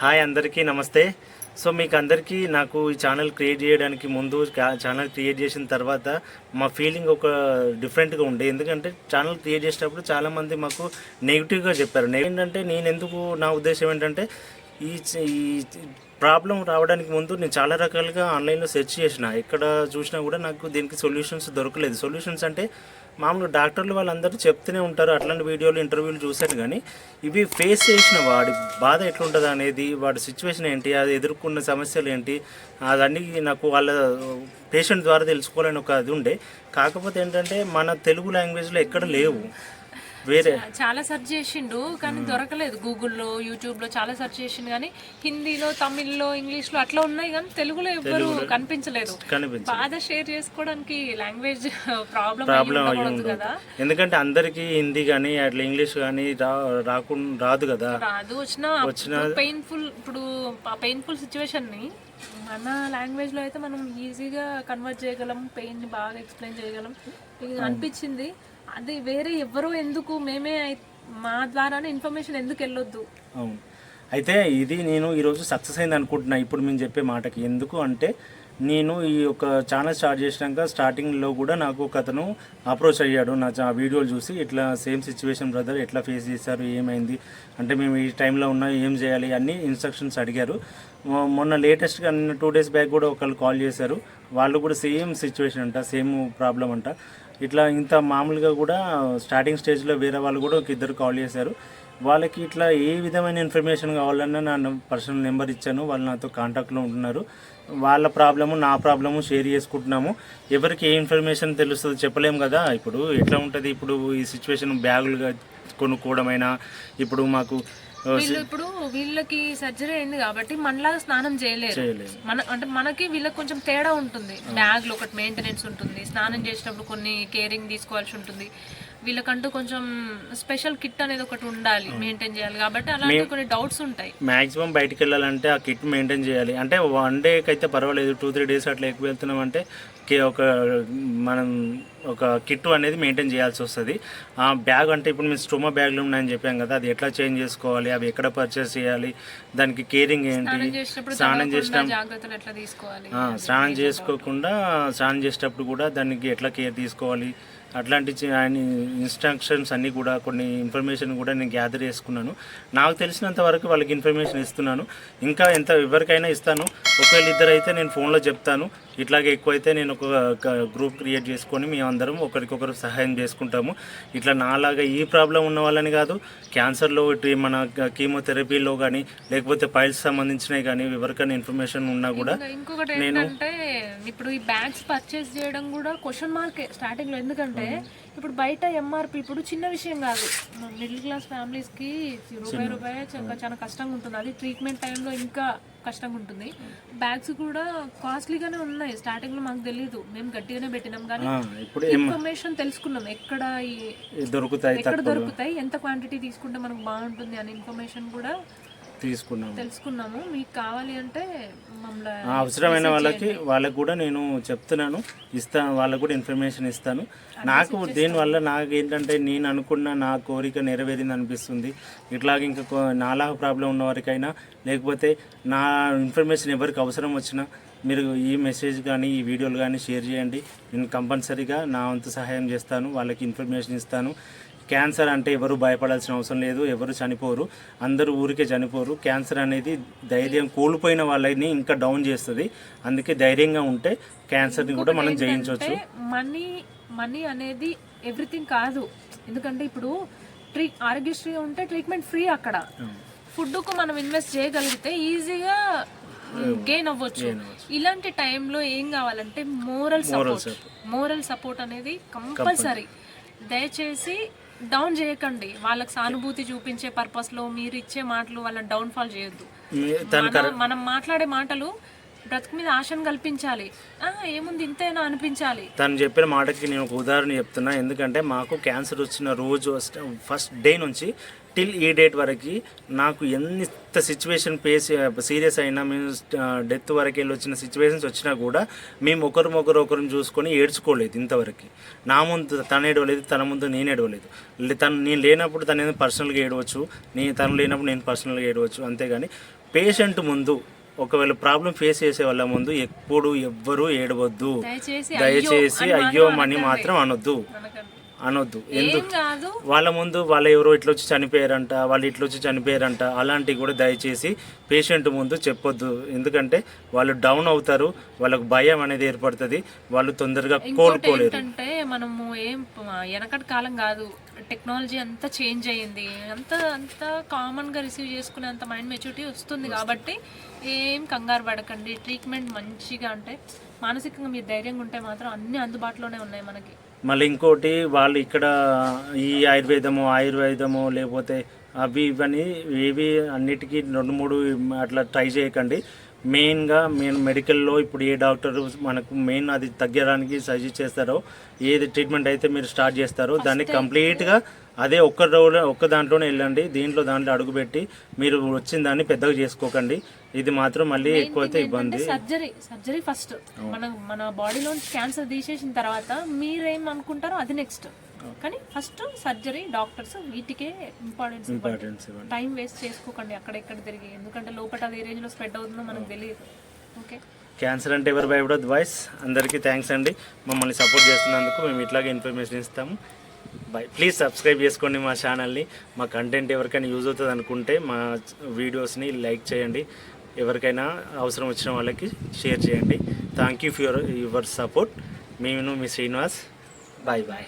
Hi అందరికీ నమస్తే. So మీకు అందరికీ నాకు ఈ ఛానల్ క్రియేట్ చేయడానికి ముందు ఛానల్ క్రియేట్ చేసిన తర్వాత మా ఫీలింగ్ ఒక డిఫరెంట్గా ఉండే. ఎందుకంటే ఛానల్ క్రియేట్ చేసేటప్పుడు చాలామంది మాకు నెగిటివ్గా చెప్పారు. ఏంటంటే నేను ఎందుకు నా ఉద్దేశం ఏంటంటే ఈ ప్రాబ్లం రావడానికి ముందు నేను చాలా రకాలుగా ఆన్లైన్లో సెర్చ్ చేసిన. ఎక్కడ చూసినా కూడా నాకు దీనికి సొల్యూషన్స్ దొరకలేదు. సొల్యూషన్స్ అంటే మామూలుగా డాక్టర్లు వాళ్ళందరూ చెప్తూనే ఉంటారు. అట్లాంటి వీడియోలు ఇంటర్వ్యూలు చూశాను కానీ ఇవి ఫేస్ చేసిన వాడి బాధ ఎట్లుంటుంది అనేది వాడి సిచ్యువేషన్ ఏంటి అది ఎదుర్కొన్న సమస్యలు ఏంటి అదన్నీ నాకు వాళ్ళ పేషెంట్ ద్వారా తెలుసుకోవాలని ఒక అది ఉండే. కాకపోతే ఏంటంటే మన తెలుగు లాంగ్వేజ్లో ఎక్కడ లేవు. వేరే. చాలా సెర్చ్ చేసిండు కానీ దొరకలేదు గూగుల్లో యూట్యూబ్లో చాలా సెర్చ్ చేసిండు కానీ హిందీలో తమిళ్ళో ఇంగ్లీష్లో అట్లా ఉన్నాయి కానీ తెలుగులో ఎవ్వరు కనిపించలేదు. బాధ షేర్ చేసుకోవడానికి లాంగ్వేజ్ ప్రాబ్లం కదా. ఎందుకంటే అందరికీ హిందీ కానీ అట్లా ఇంగ్లీష్ కానీ రాకుండా రాదు కదా. రాదు. వచ్చిన పెయిన్ఫుల్ ఇప్పుడు పెయిన్ఫుల్ సిచ్యువేషన్ని మన లాంగ్వేజ్లో అయితే మనం ఈజీగా కన్వర్ట్ చేయగలం పెయిన్ బాగా ఎక్స్ప్లెయిన్ చేయగలం. అనిపించింది. అది వేరే ఎవరో ఎందుకు మేమే మా ద్వారానే ఇన్ఫర్మేషన్ ఎందుకు వెళ్ళొద్దు? అవును. అయితే ఇది నేను ఈరోజు సక్సెస్ అయింది అనుకుంటున్నా. ఇప్పుడు మేము చెప్పే మాటకి ఎందుకు అంటే నేను ఈ యొక్క ఛానల్ స్టార్ట్ చేసినాక స్టార్టింగ్లో కూడా నాకు ఒక అతను అప్రోచ్ అయ్యాడు. నా వీడియోలు చూసి ఇట్లా సేమ్ సిచ్యువేషన్ బ్రదర్ ఎట్లా ఫేస్ చేశారు ఏమైంది అంటే మేము ఈ టైంలో ఉన్నా ఏం చేయాలి అన్ని ఇన్స్ట్రక్షన్స్ అడిగారు. మొన్న లేటెస్ట్గా టూ డేస్ బ్యాక్ కూడా ఒకళ్ళు కాల్ చేశారు. వాళ్ళు కూడా సేమ్ సిచ్యువేషన్ అంట సేమ్ ప్రాబ్లం అంట. ఇట్లా ఇంత మామూలుగా కూడా స్టార్టింగ్ స్టేజ్లో వేరే వాళ్ళు కూడా ఒక ఇద్దరు కాల్ చేశారు. వాళ్ళకి ఇట్లా ఏ విధమైన ఇన్ఫర్మేషన్ కావాలన్నా నా పర్సనల్ నెంబర్ ఇచ్చాను. వాళ్ళు నాతో కాంటాక్ట్లో ఉంటున్నారు. వాళ్ళ ప్రాబ్లము నా ప్రాబ్లము షేర్ చేసుకుంటున్నాము. ఎవరికి ఏ ఇన్ఫర్మేషన్ తెలుస్తుందో చెప్పలేము కదా. ఇప్పుడు ఎట్లా ఉంటుంది? ఇప్పుడు ఈ సిచ్యువేషన్ బ్యాగులుగా కొనుక్కోవడమైనా ఇప్పుడు మాకు వీళ్ళు ఇప్పుడు వీళ్ళకి సర్జరీ అయింది కాబట్టి మనలాగా స్నానం చేయలేరు. మన అంటే మనకి వీళ్ళకి కొంచెం తేడా ఉంటుంది. బ్యాగ్లో ఒకటి మెయింటెనెన్స్ ఉంటుంది. స్నానం చేసేటప్పుడు కొన్ని కేరింగ్ తీసుకోవాల్సి ఉంటుంది. వీళ్ళకంటూ కొంచెం స్పెషల్ కిట్ అనేది ఒకటి ఉండాలి మెయింటైన్ చేయాలి. కాబట్టి అలాంటి కొన్ని డౌట్స్ ఉంటాయి. మ్యాక్సిమం బయటికి వెళ్ళాలంటే ఆ కిట్ మెయింటైన్ చేయాలి. అంటే వన్ డేకి అయితే పర్వాలేదు టూ త్రీ డేస్ అట్లా ఎక్కువ వెళ్తున్నాం అంటే ఒక మనం ఒక కిట్ అనేది మెయింటైన్ చేయాల్సి వస్తుంది. ఆ బ్యాగ్ అంటే ఇప్పుడు మేము స్టోమా బ్యాగ్లు ఉన్నాయని చెప్పాం కదా అది ఎట్లా చేంజ్ చేసుకోవాలి అవి ఎక్కడ పర్చేస్ చేయాలి దానికి కేరింగ్ ఏంటి స్నానం చేసేటప్పుడు స్నానం తడవకుండా చేసిన. జాగ్రత్తలు ఎట్లా తీసుకోవాలి ఆ, స్నానం చేసుకోకుండా స్నానం చేసేటప్పుడు కూడా దానికి ఎట్లా కేర్ తీసుకోవాలి అట్లాంటి ఆయన ఇన్స్ట్రక్షన్స్ అన్నీ కూడా కొన్ని ఇన్ఫర్మేషన్ కూడా నేను గ్యాదర్ చేసుకున్నాను. నాకు తెలిసినంత వరకు వాళ్ళకి ఇన్ఫర్మేషన్ ఇస్తున్నాను. ఇంకా ఎంత ఎవరికైనా ఇస్తాను. ఒకవేళ ఇద్దరు అయితే నేను ఫోన్లో చెప్తాను. ఇట్లాగే ఎక్కువైతే నేను ఒక గ్రూప్ క్రియేట్ చేసుకొని మేము అందరం ఒకరికొకరు సహాయం చేసుకుంటాము. ఇట్లా నాలాగా ఈ ప్రాబ్లం ఉన్న వాళ్ళని కాదు క్యాన్సర్లో ఇటు మన కీమోథెరపీలో కానీ లేకపోతే పైల్స్ సంబంధించినవి కానీ ఎవరికైనా ఇన్ఫర్మేషన్ ఉన్నా కూడా ఇంకొకటి ఏంటంటే ఇప్పుడు ఈ బ్యాగ్స్ పర్చేస్ చేయడం కూడా క్వశ్చన్ మార్క్ స్టార్టింగ్లో. ఎందుకంటే ఇప్పుడు బయట ఎంఆర్పి ఇప్పుడు చిన్న విషయం కాదు. మిడిల్ క్లాస్ ఫ్యామిలీస్కి రూపాయి రూపాయి చాలా కష్టంగా ఉంటుంది. అది ట్రీట్మెంట్ టైంలో ఇంకా కష్టంగా ఉంటుంది. బ్యాగ్స్ కూడా కాస్ట్లీగానే ఉన్నాయి. స్టార్టింగ్లో మాకు తెలియదు మేము గట్టిగానే పెట్టినాం. కానీ ఇప్పుడు ఇన్ఫర్మేషన్ తెలుసుకున్నాం. ఎక్కడ దొరుకుతాయి ఎక్కడ దొరుకుతాయి? ఎంత క్వాంటిటీ తీసుకుంటే మనకు బాగుంటుంది అనే ఇన్ఫర్మేషన్ కూడా తీసుకున్నాము. తెలుసుకున్నాము. మీకు కావాలి అంటే మమ్మల్ని అవసరమైన వాళ్ళకి వాళ్ళకి కూడా నేను చెప్తున్నాను. ఇస్తాను వాళ్ళకు కూడా ఇన్ఫర్మేషన్ ఇస్తాను. నాకు దీనివల్ల నాకు ఏంటంటే నేను అనుకున్న నా కోరిక నెరవేరింది అనిపిస్తుంది. ఇట్లాగ ఇంకా నాలాగా ప్రాబ్లం ఉన్న వారికైనా లేకపోతే నా ఇన్ఫర్మేషన్ ఎవరికి అవసరం వచ్చినా మీరు ఈ మెసేజ్ కానీ ఈ వీడియోలు కానీ షేర్ చేయండి. నేను కంపల్సరీగా నా వంతు సహాయం చేస్తాను. వాళ్ళకి ఇన్ఫర్మేషన్ ఇస్తాను. క్యాన్సర్ అంటే ఎవరు భయపడాల్సిన అవసరం లేదు ఎవరు చనిపోరు అందరూ ఊరికే చనిపోరు. క్యాన్సర్ అనేది ధైర్యం కోల్పోయిన వాళ్ళని ఇంకా డౌన్ చేస్తుంది. అందుకే ధైర్యంగా ఉంటే క్యాన్సర్ని కూడా మనం జయించవచ్చు మనీ మనీ అనేది ఎవ్రీథింగ్ కాదు. ఎందుకంటే ఇప్పుడు ట్రీ ఆరోగ్యశ్రీ ఉంటే ట్రీట్మెంట్ ఫ్రీ అక్కడ. ఫుడ్కు మనం ఇన్వెస్ట్ చేయగలిగితే ఈజీగా గెయిన్ అవ్వచ్చు. ఇలాంటి టైంలో ఏం కావాలంటే మోరల్ సపోర్ట్. మోరల్ సపోర్ట్ అనేది కంపల్సరీ. దయచేసి డౌన్ చేయకండి. వాళ్ళకి సానుభూతి చూపించే పర్పస్లో మీరు ఇచ్చే మాటలు వాళ్ళని డౌన్ ఫాల్ చేయొద్దు. మనం- మాట్లాడే మాటలు బ్రతుకు మీద ఆశను కల్పించాలి. ఏముంది ఇంతేనా అనిపించాలి. తను చెప్పిన మాటకి నేను ఒక ఉదాహరణ చెప్తున్నా. ఎందుకంటే మాకు క్యాన్సర్ వచ్చిన రోజు ఫస్ట్ డే నుంచి టిల్ ఈ డేట్ వరకు నాకు ఎంత సిచ్యువేషన్ ఫేస్ సీరియస్ అయినా మేము డెత్ వరకు వెళ్ళి వచ్చిన సిచ్యువేషన్స్ వచ్చినా కూడా మేము ఒకరు ఒకరు ఒకరు చూసుకొని ఏడ్చుకోలేదు ఇంతవరకు. నా ముందు తను ఏడవలేదు తన ముందు నేను ఏడవలేదు. తను నేను లేనప్పుడు తను ఏదో పర్సనల్గా ఏడవచ్చు నేను తను లేనప్పుడు నేను పర్సనల్గా ఏడవచ్చు అంతేగాని పేషెంట్ ముందు ఒకవేళ ప్రాబ్లం ఫేస్ చేసే వాళ్ళ ముందు ఎప్పుడు ఎవ్వరూ ఏడవద్దు. దయచేసి అయ్యో మని మాత్రం అనొద్దు. అనొద్దు. ఎందుకు? వాళ్ళ ముందు వాళ్ళు ఎవరో ఇట్లా వచ్చి చనిపోయారంట వాళ్ళు ఇట్లా వచ్చి చనిపోయారంట అలాంటివి కూడా దయచేసి పేషెంట్ ముందు చెప్పొద్దు. ఎందుకంటే వాళ్ళు డౌన్ అవుతారు వాళ్ళకు భయం అనేది ఏర్పడుతుంది వాళ్ళు తొందరగా కోలుకోలేరు. ఏంటంటే మనము ఏం వెనకటి కాలం కాదు టెక్నాలజీ అంతా చేంజ్ అయ్యింది. అంత అంత కామన్గా రిసీవ్ చేసుకునే అంత మైండ్ మెచ్యూరిటీ వస్తుంది. కాబట్టి ఏం కంగారు పడకండి. ట్రీట్మెంట్ మంచిగా అంటే మానసికంగా మీరు ధైర్యంగా ఉంటే మాత్రం అన్ని అందుబాటులోనే ఉన్నాయి మనకి. మళ్ళీ ఇంకోటి వాళ్ళు ఇక్కడ ఈ ఆయుర్వేదము ఆయుర్వేదము లేకపోతే అవి ఇవన్నీ ఏవి అన్నిటికీ రెండు మూడు అట్లా ట్రై చేయకండి. మెయిన్గా మెయిన్ మెడికల్లో ఇప్పుడు ఏ డాక్టర్ మనకు మెయిన్ అది తగ్గడానికి సజెస్ట్ చేస్తారో ఏది ట్రీట్మెంట్ అయితే మీరు స్టార్ట్ చేస్తారో దాన్ని కంప్లీట్గా అదే ఒక్క రోజు ఒక్క దాంట్లోనే వెళ్ళండి దీంట్లో దాంట్లో అడుగుపెట్టి మీరు వచ్చిన దాన్ని పెద్దగా చేసుకోకండి. ఇది మాత్రం మళ్ళీ ఎక్కువైతే ఇబ్బంది. సర్జరీ సర్జరీ ఫస్ట్ మన మన బాడీలో క్యాన్సర్ తీసేసిన తర్వాత మీరేం అనుకుంటారో అది నెక్స్ట్ కానీ ఫస్ట్ సర్జరీ డాక్టర్స్ వీటికే ఇంపార్టెన్స్ ఇంపార్టెన్స్ టైం వేస్ట్ చేసుకోకండి అక్కడెక్కడ తిరిగి. ఎందుకంటే లోపల అది ఏ రేంజ్లో స్ప్రెడ్ అవుతుందో మనకు తెలియదు. ఓకే క్యాన్సర్ అంటే ఎవరు భయపడదు బాయ్స్ అందరికీ థ్యాంక్స్ అండి. మమ్మల్ని సపోర్ట్ చేస్తున్నందుకు మేము ఇట్లాగే ఇన్ఫర్మేషన్ ఇస్తాము. బాయ్ ప్లీజ్ సబ్స్క్రైబ్ చేసుకోండి మా ఛానల్ని మా కంటెంట్ ఎవరికైనా యూజ్ అవుతుంది అనుకుంటే మా వీడియోస్ని లైక్ చేయండి. ఎవరికైనా అవసరం వచ్చిన వాళ్ళకి షేర్ చేయండి. Thank you for your support మేము మీ శ్రీనివాస్. Bye bye